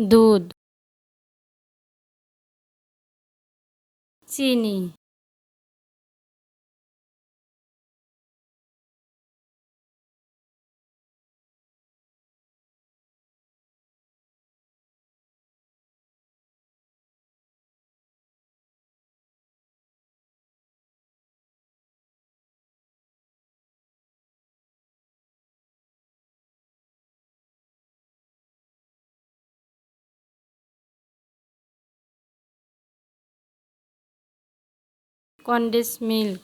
দুধ চিনি। Condense milk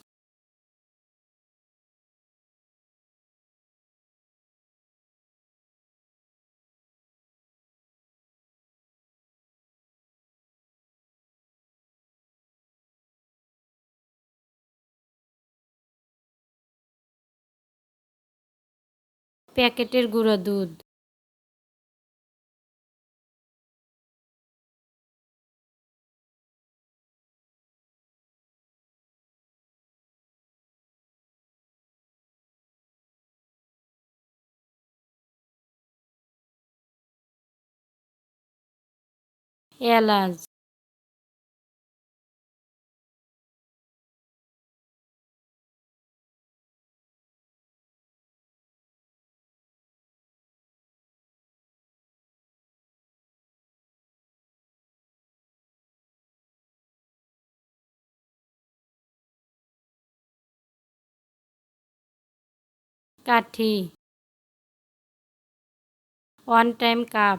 প্যাকেটের গুঁড়ো দুধ। এলাচ কাঠি ওয়ান টাইম কাপ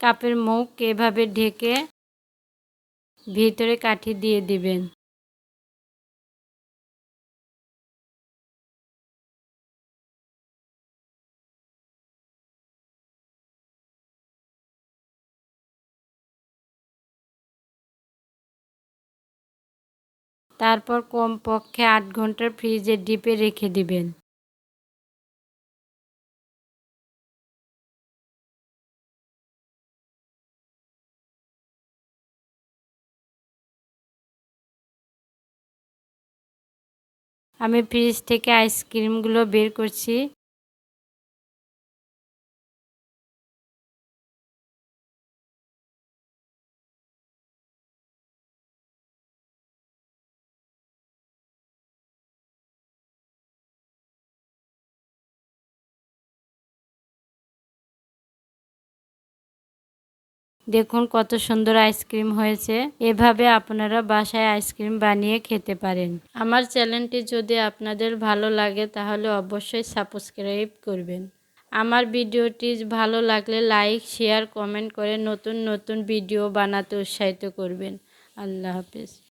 কাপের মুখ এভাবে ঢেকে ভিতরে কাঠি দিয়ে দিবেন। তারপর কমপক্ষে আট ঘণ্টা ফ্রিজে ডিপে রেখে দিবেন। আমি ফ্রিজ থেকে আইসক্রিমগুলো বের করছি। দেখুন কত সুন্দর আইসক্রিম হয়েছে। এভাবে আপনারা বাসায় আইসক্রিম বানিয়ে খেতে পারেন। আমার চ্যানেলটি যদি আপনাদের ভালো লাগে, তাহলে অবশ্যই সাবস্ক্রাইব করবেন। আমার ভিডিওটি ভালো লাগলে লাইক, শেয়ার, কমেন্ট করে নতুন নতুন ভিডিও বানাতে উৎসাহিত করবেন। আল্লাহ হাফিজ।